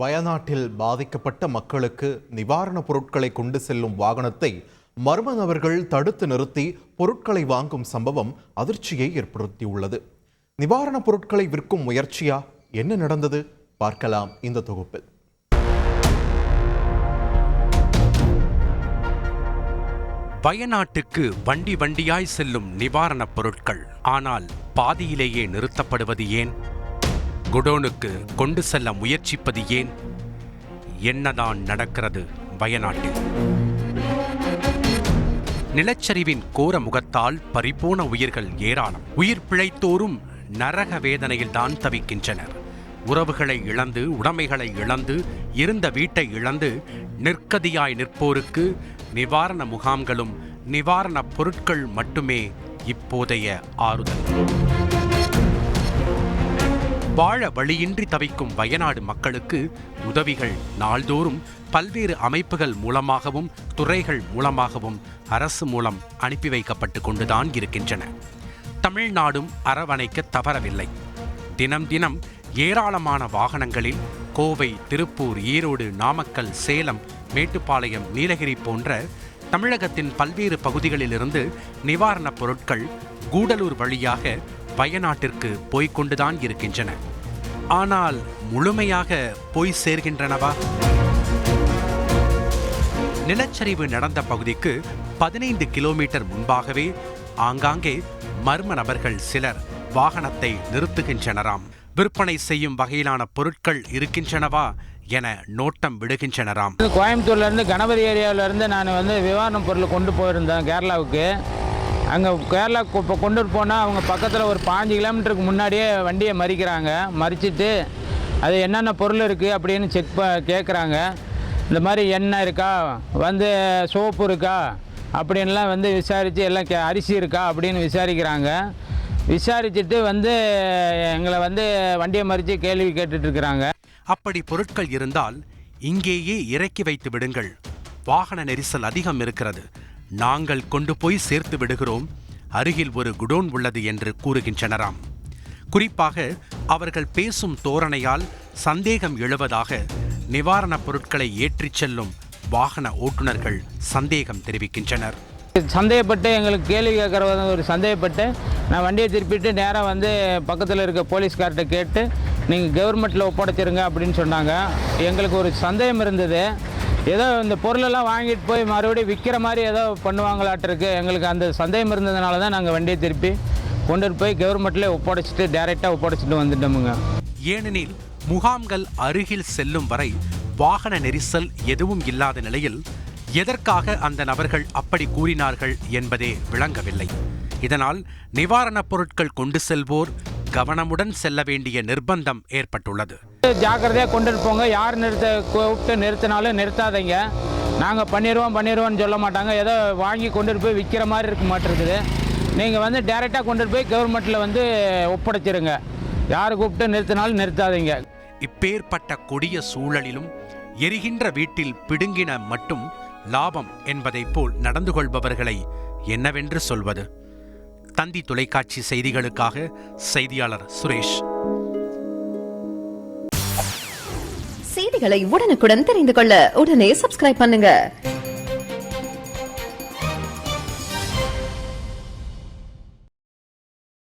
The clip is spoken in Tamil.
வயநாட்டில் பாதிக்கப்பட்ட மக்களுக்கு நிவாரணப் பொருட்களை கொண்டு செல்லும் வாகனத்தை மர்ம நபர்கள் தடுத்து நிறுத்தி பொருட்களை வாங்கும் சம்பவம் அதிர்ச்சியை ஏற்படுத்தியுள்ளது. நிவாரணப் பொருட்களை விற்கும் முயற்சியா? என்ன நடந்தது? பார்க்கலாம் இந்த தொகுப்பில். வயநாட்டுக்கு வண்டி வண்டியாய் செல்லும் நிவாரணப் பொருட்கள் ஆனால் பாதியிலேயே நிறுத்தப்படுவது ஏன்? குடோனுக்கு கொண்டு செல்ல முயற்சிப்பது ஏன்? என்னதான் நடக்கிறது வயநாட்டில்? நிலச்சரிவின் கோர முகத்தால் பறிபோன உயிர்கள் ஏராளம். உயிர் பிழைத்தோரும் நரக வேதனையில்தான் தவிக்கின்றனர். உறவுகளை இழந்து உடைமைகளை இழந்து இருந்த வீட்டை இழந்து நிற்கதியாய் நிற்போருக்கு நிவாரண முகாம்களும் நிவாரணப் பொருட்கள் மட்டுமே இப்போதைய ஆறுதல். வாழ வழியின்றி தவிக்கும் வயநாடு மக்களுக்கு உதவிகள் நாள்தோறும் பல்வேறு அமைப்புகள் மூலமாகவும் துறைகள் மூலமாகவும் அரசு மூலம் அனுப்பி வைக்கப்பட்டு கொண்டுதான் இருக்கின்றன. தமிழ்நாடும் அரவணைக்க தவறவில்லை. தினம் தினம் ஏராளமான வாகனங்களில் கோவை திருப்பூர் ஈரோடு நாமக்கல் சேலம் மேட்டுப்பாளையம் நீலகிரி போன்ற தமிழகத்தின் பல்வேறு பகுதிகளிலிருந்து நிவாரணப் பொருட்கள் கூடலூர் வழியாக பயநாட்டிற்கு போய்கொண்டுதான் இருக்கின்றன. ஆனால் முழுமையாக போய் சேர்கின்றனவா? நிலச்சரிவு நடந்த பகுதிக்கு பதினைந்து கிலோமீட்டர் முன்பாகவே ஆங்காங்கே மர்ம நபர்கள் சிலர் வாகனத்தை நிறுத்துகின்றனராம். விற்பனை செய்யும் வகையிலான பொருட்கள் இருக்கின்றனவா என நோட்டம் விடுகின்றனராம். கோயம்புத்தூர்லேருந்து கணபதி ஏரியாவிலேருந்து நான் வந்து விவாரணப் பொருள் கொண்டு போயிருந்தேன் கேரளாவுக்கு. அங்கே கேரளா இப்போ கொண்டு போனால் அவங்க பக்கத்தில் ஒரு பாஞ்சு கிலோமீட்டருக்கு முன்னாடியே வண்டியை மறிக்கிறாங்க. மறிச்சிட்டு அது என்னென்ன பொருள் இருக்குது அப்படின்னு செக் ப கேட்குறாங்க இந்த மாதிரி எண்ணெய் இருக்கா? வந்து சோப்பு இருக்கா? அப்படின்லாம் வந்து விசாரித்து எல்லாம் கே அரிசி இருக்கா அப்படின்னு விசாரிக்கிறாங்க. விசாரிச்சுட்டு வந்து எங்களை வந்து வண்டியை மறித்து கேள்வி கேட்டுட்ருக்குறாங்க அப்படி பொருட்கள் இருந்தால் இங்கேயே இறக்கி வைத்து விடுங்கள். வாகன நெரிசல் அதிகம் இருக்கிறது. நாங்கள் கொண்டு போய் சேர்த்து விடுகிறோம். அருகில் ஒரு குடோன் உள்ளது என்று கூறுகின்றனராம். குறிப்பாக அவர்கள் பேசும் தோரணையால் சந்தேகம் எழுவதாக நிவாரணப் பொருட்களை ஏற்றிச் செல்லும் வாகன ஓட்டுநர்கள் சந்தேகம் தெரிவிக்கின்றனர். சந்தேகப்பட்டு எங்களுக்கு கேள்வி கேட்குற ஒரு சந்தேகப்பட்டு நான் வண்டியை திருப்பிட்டு நேராக வந்து பக்கத்தில் இருக்க போலீஸ்கார்ட்ட கேட்டு நீங்கள் கவர்மெண்ட்டில் ஒப்படைச்சிருங்க அப்படின்னு சொன்னாங்க. எங்களுக்கு ஒரு சந்தேகம் இருந்தது. ஏதோ இந்த பொருளெல்லாம் வாங்கிட்டு போய் மறுபடியும் விற்கிற மாதிரி ஏதோ பண்ணுவாங்களாட்டிருக்கு. எங்களுக்கு அந்த சந்தேகம் இருந்ததுனால தான் நாங்கள் வண்டியை திருப்பி கொண்டுட்டு போய் கவர்மெண்ட்டில் ஒப்படைச்சிட்டு டைரெக்டாக ஒப்படைச்சிட்டு வந்துட்டோமுங்க. ஏனெனில் முகாம்கள் அருகில் செல்லும் வரை வாகன நெரிசல் எதுவும் இல்லாத நிலையில் எதற்காக அந்த நபர்கள் அப்படி கூறினார்கள் என்பதே விளங்கவில்லை. இதனால் நிவாரணப் பொருட்கள் கொண்டு செல்வோர் கவனமுடன் செல்ல வேண்டிய நிர்பந்தம் ஏற்பட்டுள்ளது. ஜாக்கிரதையாக கொண்டுட்டு போங்க யார் நிறுத்த கூப்பிட்டு நிறுத்தினாலும் நிறுத்தாதீங்க. நாங்கள் பண்ணிடுவோம் பண்ணிடுவோம்னு சொல்ல மாட்டாங்க. ஏதோ வாங்கி கொண்டுட்டு போய் விற்கிற மாதிரி இருக்க மாட்டிருக்குது. நீங்கள் வந்து டேரெக்டாக கொண்டுட்டு போய் கவர்மெண்ட்டில் வந்து ஒப்படைச்சிருங்க. யார் கூப்பிட்டு நிறுத்தினாலும் நிறுத்தாதீங்க. இப்பேற்பட்ட கொடிய சூழலிலும் எரிகின்ற வீட்டில் பிடுங்கின மட்டும் லாபம் என்பதைப் போல் நடந்து கொள்பவர்களை என்னவென்று சொல்வது? தந்தி தொலைக்காட்சி செய்திகளுக்காக செய்தியாளர் சுரேஷ். செய்திகளை உடனுக்குடன் தெரிந்து கொள்ள உடனே சப்ஸ்கிரைப் பண்ணுங்க.